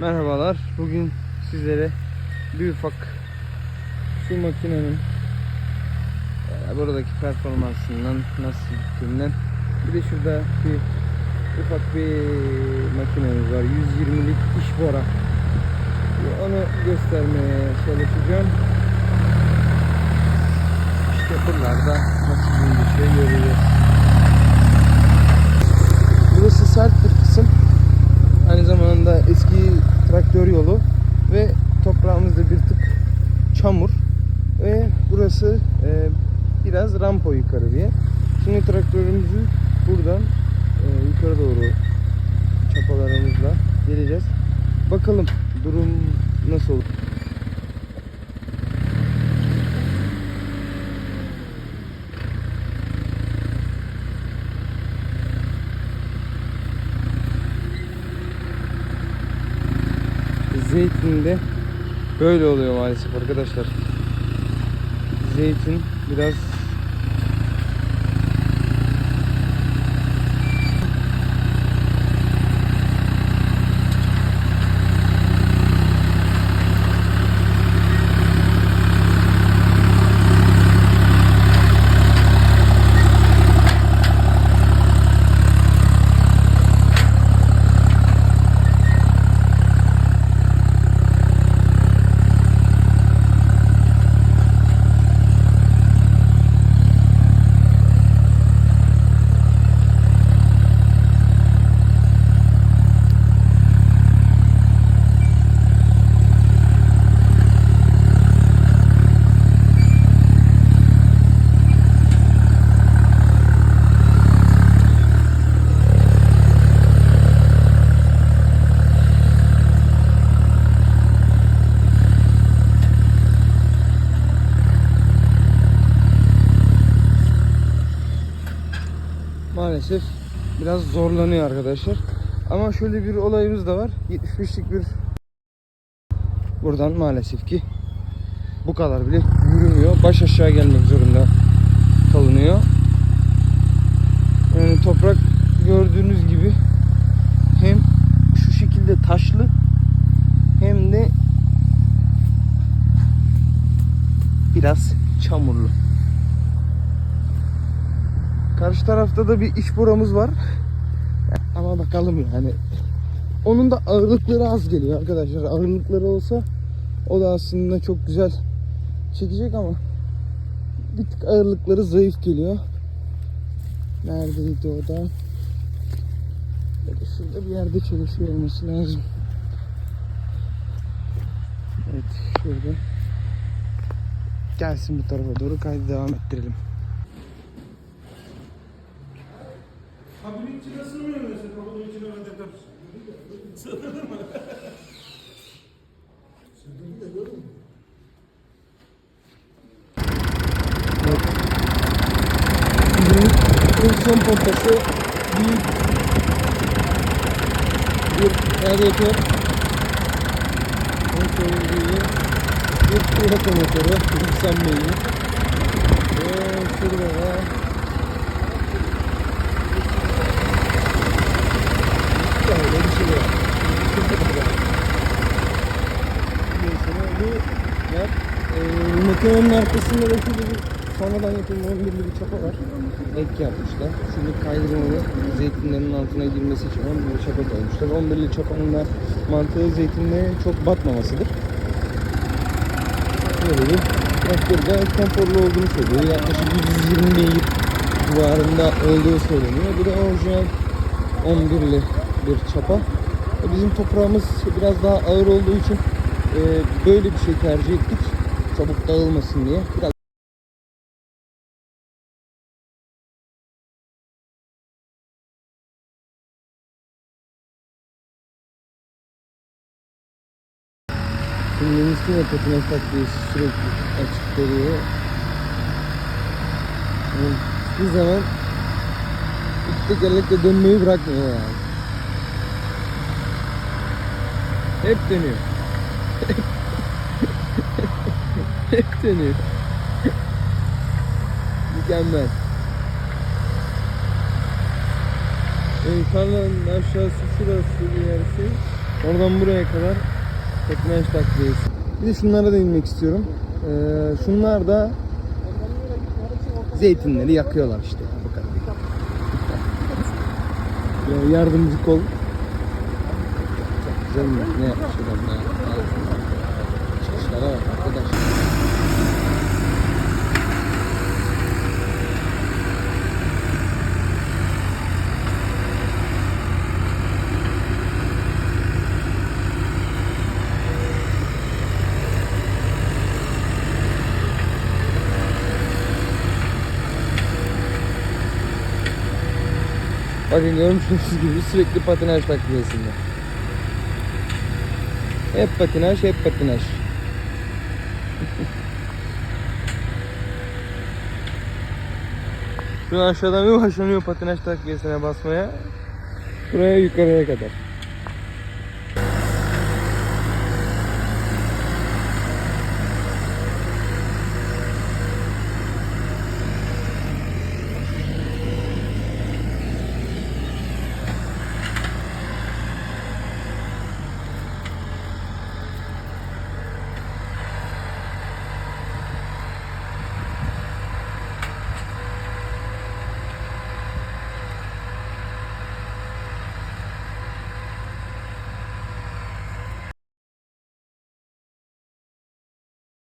Merhabalar. Bugün sizlere bir ufak şu makinenin e, buradaki performansından nasıl gittiğinden bir de şurada bir ufak bir makinemiz var. 120'lik iş bora. Onu göstermeye çalışacağım. İşte buralarda nasıl bir şey göreceğiz. Biraz rampa yukarı diye. Şimdi traktörümüzü buradan e, yukarı doğru çapalarımızla geleceğiz. Bakalım durum nasıl olur. Zeytinde böyle oluyor maalesef arkadaşlar. Zeytin biraz maalesef biraz zorlanıyor arkadaşlar. Ama şöyle bir olayımız da var. 75'lik bir buradan maalesef ki bu kadar bile yürümüyor. Baş aşağı gelmek zorunda kalınıyor. Yani toprak gördüğünüz gibi hem şu şekilde taşlı hem de biraz çamurlu. Karşı tarafta da bir iş buramız var. Ama bakalım yani. Onun da ağırlıkları az geliyor arkadaşlar. Ağırlıkları olsa o da aslında çok güzel çekecek ama bir tık ağırlıkları zayıf geliyor. Neredeydi o da? Şurada bir yerde çalışıyor olması lazım. Evet şurada. Gelsin bu tarafa doğru kaydı devam ettirelim. Kabinin içine sığmıyor mesela. Kabinin içine ben tekrar sığdırır mı? Sığdırır da görür mü? Son pompası büyük bir radyatör. Söylediği bir üreten motoru 90 beygir. Ve şurada da var. Neyse bu var. Ee, makinenin arkasında da şurada bir sonradan yapılma 11'li bir çapa var. Ek yapmışlar. Şimdi kaydırmalı zeytinlerin altına girmesi için 11'li çapa koymuşlar. 11'li çapanın da mantığı zeytinle çok batmamasıdır. Böyle bir traktör gayet konforlu olduğunu söylüyor. Yaklaşık 120 beygir civarında olduğu söyleniyor. Bu da orijinal 11'li bir çapa. E, Bizim toprağımız biraz daha ağır olduğu için e, böyle bir şey tercih ettik. Çabuk dağılmasın diye. Biraz Şimdi yapıyorsun ufak bir sürekli açık veriyor. Hiçbir zaman iki tekerlekle dönmeyi bırakmıyor yani. Hep dönüyor. Hep dönüyor. Mükemmel. Tarlanın aşağısı şurası bir yer şey. Oradan buraya kadar patinaj takviyesi. Bir de şunlara değinmek istiyorum. Ee, şunlar da zeytinleri yakıyorlar işte. Bu kadar. Böyle yardımcı kol. Güzel? Ne yapmış adam ya? Çıkışlara bak arkadaş. Bakın görmüşsünüz gibi sürekli patinaj takviyesinde. Hep patinaj, hep patinaj. Şu aşağıdan bir başlanıyor patinaj takviyesine basmaya. Buraya yukarıya kadar.